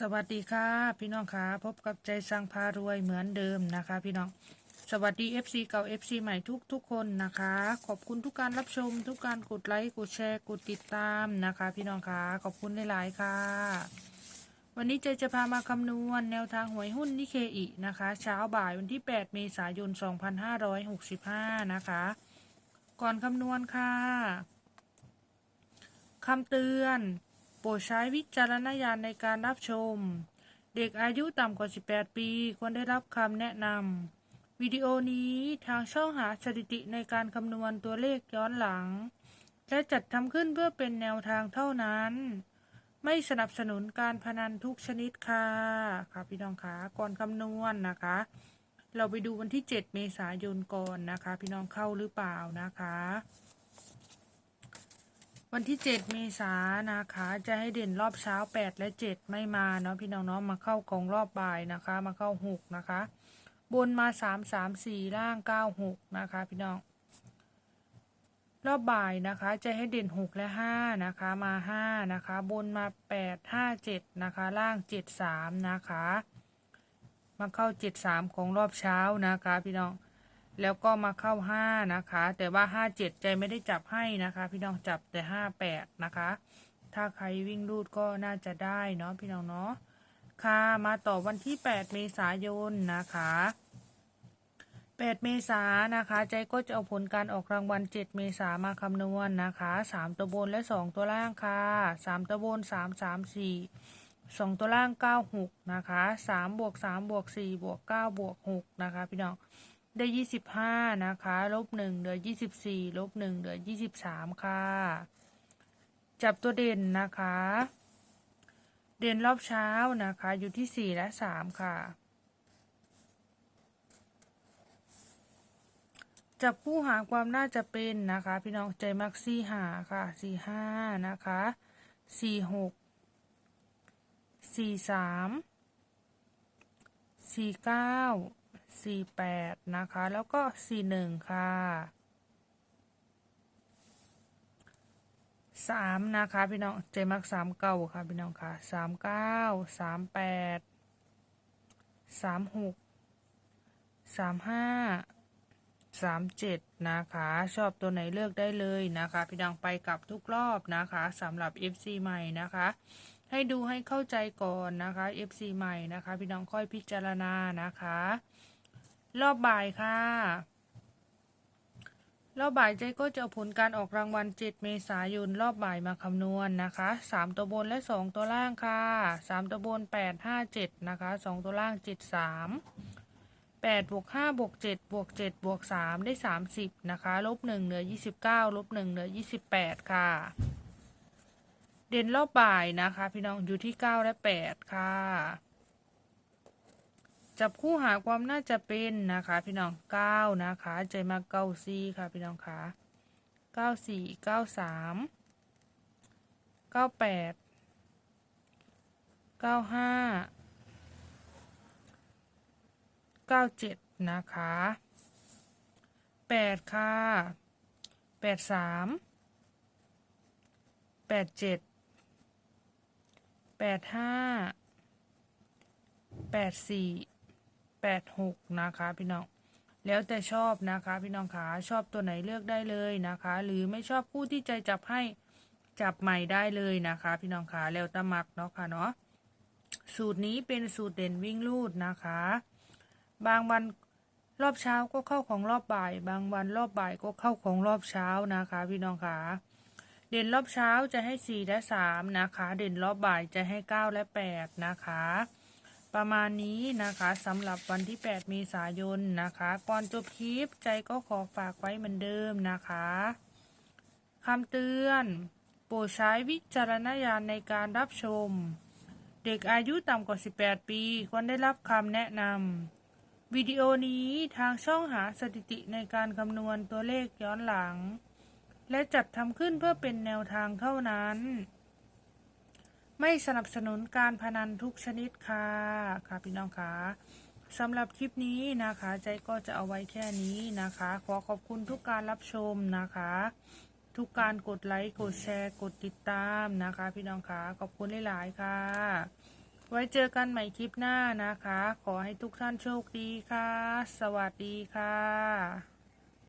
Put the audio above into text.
สวัสดีค่ะพี่น้องค่ะพบกับใจสังพารวยเหมือนเดิมนะคะ พี่น้องสวัสดี FC เก่า FC ใหม่ทุกทุกคนนะคะ ขอบคุณทุกการรับชม ทุกการกดไลค์กดแชร์กดติดตามนะคะ พี่น้องค่ะขอบคุณหลายๆค่ะ วันนี้ใจจะพามาคำนวณแนวทางหวยหุ้นนิเคอินะคะ เช้าบ่ายวันที่ 8 เมษายน 2565 นะคะ ก่อนคำนวณค่ะคำเตือน ปรดใช้วิจารณญาณในการรับชม เด็กอายุต่ำกว่า 18 ปี ควรได้รับคำแนะนำวิดีโอนี้ทางช่องหาสถิติในการคำนวณตัวเลขย้อนหลัง และจัดทำขึ้นเพื่อเป็นแนวทางเท่านั้น ไม่สนับสนุนการพนันทุกชนิดค่ะค่ะพี่น้องคะก่อนคำนวณนะคะ เราไปดูวันที่ 7 เมษายนก่อนนะคะ พี่น้องเข้าหรือเปล่านะคะ วันที่ 7 เมษายนนะคะ จะให้เด่นรอบเช้า 8 และ 7 ไม่มาเนาะพี่น้องเนาะมาเข้าของรอบบ่ายนะคะ มาเข้า 6 นะคะ บนมา 3 3 4 ล่าง 9 6 นะคะ พี่น้อง รอบบ่ายนะคะ จะให้เด่น 6 และ 5 นะคะ มา 5 นะคะ บนมา 8 5 7 นะคะ ล่าง 7 3 นะคะ มาเข้า 7 3 ของรอบเช้านะคะ พี่น้อง แล้วก็มาเข้า5นะคะ แต่ว่า5 7ใจไม่ได้จับให้นะคะ พี่น้องจับแต่5 8นะคะ ถ้าใครวิ่งรูดก็น่าจะได้เนาะพี่น้องเนาะค่ะมาต่อวันที่8เมษายนนะคะ8เมษานะคะ ใจก็จะเอาผลการออกรางวัล7เมษามาคำนวณนะคะ3ตัวบนและ2ตัวล่างค่ะ3ตัวบน3 3 4 2ตัวล่าง9 6นะคะ3บวก3บวก4บวก9บวก6นะคะ พี่น้อง ได้ยี่สิบห้านะคะ ลบหนึ่งเหลือยี่สิบสี่ลบหนึ่งเหลือยี่สิบสามค่ะ จับตัวเด่นนะคะ เด่นรอบเช้านะคะ อยู่ที่สี่และสามค่ะ จับผู้หาความน่าจะเป็นนะคะ พี่น้องใจมักสี่หาค่ะสี่ห้านะคะสี่หกสี่สามสี่เก้า สี่แปดนะคะ แล้วก็สี่หนึ่งค่ะสามนะคะ พี่น้องเจมักสามเก้าค่ะ พี่น้องค่ะสามเก้าสามแปดสามหกสามห้าสามเจ็ดนะคะ ชอบตัวไหนเลือกได้เลยนะคะ พี่น้องไปกับทุกรอบนะคะสำหรับ FC ใหม่นะคะ ให้ดูให้เข้าใจก่อนนะคะ FC ใหม่นะคะ พี่น้องค่อยพิจารณานะคะ รอบบ่ายค่ะ รอบบ่ายใจก็จะเอาผลการออกรางวัล 7 เมษายน รอบบ่ายมาคำนวณนะคะ 3 ตัวบนและ 2 ตัวล่างค่ะ 3 ตัวบน 8 5 7 นะคะ 2 ตัวล่าง 7 3 8บวก5บวก7บวก7บวก3ได้ 30 นะคะ ลบ 1 เหลือ 29 ลบ 1 เหลือ 28 ค่ะ เด่นรอบบ่ายนะคะ พี่น้องอยู่ที่ 9 และ 8 ค่ะ จับคู่หาความน่าจะเป็นนะคะ พี่น้องเก้านะคะ ใจมาเก้าสี่ค่ะพี่น้องคะเก้าสี่เก้าสามเก้าแปดเก้าห้าเก้าเจ็ดนะคะแปดค่ะแปดสามแปดเจ็ดแปดห้าแปดสี่ แปดหกนะคะพี่น้อง แล้วแต่ชอบนะคะพี่น้องขาชอบตัวไหนเลือกได้เลยนะคะ หรือไม่ชอบผู้ที่ใจจับให้จับใหม่ได้เลยนะคะ พี่น้องขาแล้วตะมักเนาะค่ะเนาะสูตรนี้เป็นสูตรเด่นวิ่งลูดนะคะ บางวันรอบเช้าก็เข้าของรอบบ่าย บางวันรอบบ่ายก็เข้าของรอบเช้านะคะ พี่น้องขาเด่นรอบเช้าจะให้สี่และสามนะคะ เด่นรอบบ่ายจะให้เก้าและแปดนะคะ ประมาณนี้นะคะสำหรับวันที่ 8 เมษายนนะคะ ก่อนจบคลิปใจก็ขอฝากไว้เหมือนเดิมนะคะคำเตือนโปรดใช้วิจารณญาณในการรับชม เด็กอายุต่ำกว่า 18 ปี ควรได้รับคำแนะนำวิดีโอนี้ทางช่องหาสถิติในการคำนวณตัวเลขย้อนหลัง และจัดทำขึ้นเพื่อเป็นแนวทางเท่านั้น ไม่สนับสนุนการพนันทุกชนิดค่ะค่ะพี่น้องคะสำหรับคลิปนี้นะคะ ใจก็จะเอาไว้แค่นี้นะคะ ขอขอบคุณทุกการรับชมนะคะ ทุกการกดไลค์กดแชร์ กดติดตามนะคะ พี่น้องคะขอบคุณหลายๆค่ะ ไว้เจอกันใหม่คลิปหน้านะคะ ขอให้ทุกท่านโชคดีค่ะ สวัสดีค่ะ